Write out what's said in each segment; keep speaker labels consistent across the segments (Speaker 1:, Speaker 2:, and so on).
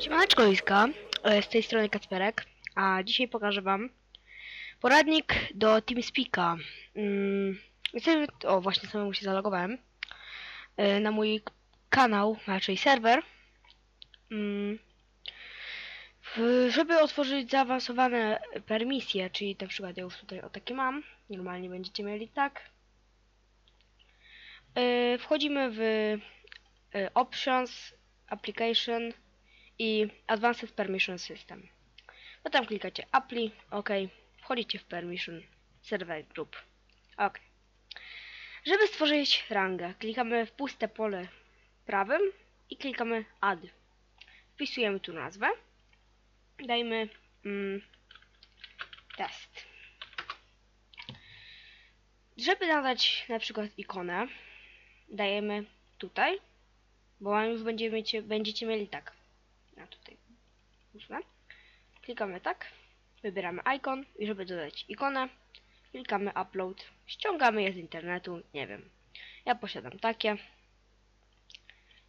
Speaker 1: Siemaneczko Liska, e, z tej strony Kacperek, a dzisiaj pokażę wam poradnik do TeamSpeaka. Chcę- o, właśnie samemu się zalogowałem e, na mój kanał, raczej serwer. Mm, żeby otworzyć zaawansowane permisje, czyli na przykład ja już tutaj o takie mam, normalnie będziecie mieli tak. E, Wchodzimy w Options, Application, i Advanced Permission System. Potem klikacie Apply, OK, wchodzicie w Permission Server Group. OK. Żeby stworzyć rangę, klikamy w puste pole prawym i klikamy Add. Wpisujemy tu nazwę. Dajmy mm, test. Żeby nadać na przykład ikonę, dajemy tutaj, bo już będziemy, będziecie mieli tak. Klikamy tak, wybieramy ikon i żeby dodać ikonę, klikamy upload, ściągamy je z internetu, nie wiem. Ja posiadam takie.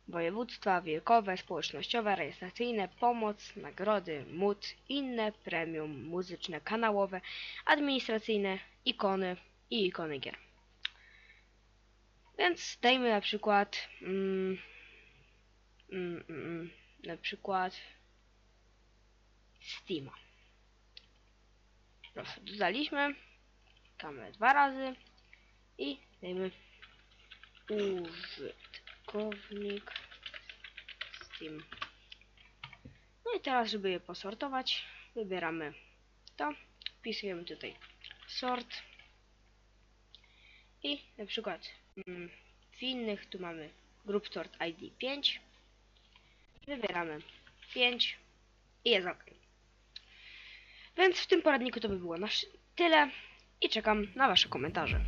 Speaker 1: Województwa, wiekowe, społecznościowe, rejestracyjne, pomoc, nagrody, mód, inne, premium, muzyczne, kanałowe, administracyjne, ikony i ikony gier. Więc dajmy na przykład mm, mm, mm, mm, na przykład Steama. Proszę, dodaliśmy. Klikamy dwa razy i dajmy użytkownik Steam. No i teraz, żeby je posortować, wybieramy to, wpisujemy tutaj sort i na przykład mm, w innych tu mamy group sort ID 5 Wybieramy 5 i jest OK. Więc w tym poradniku to by było nasz tyle i czekam na Wasze komentarze.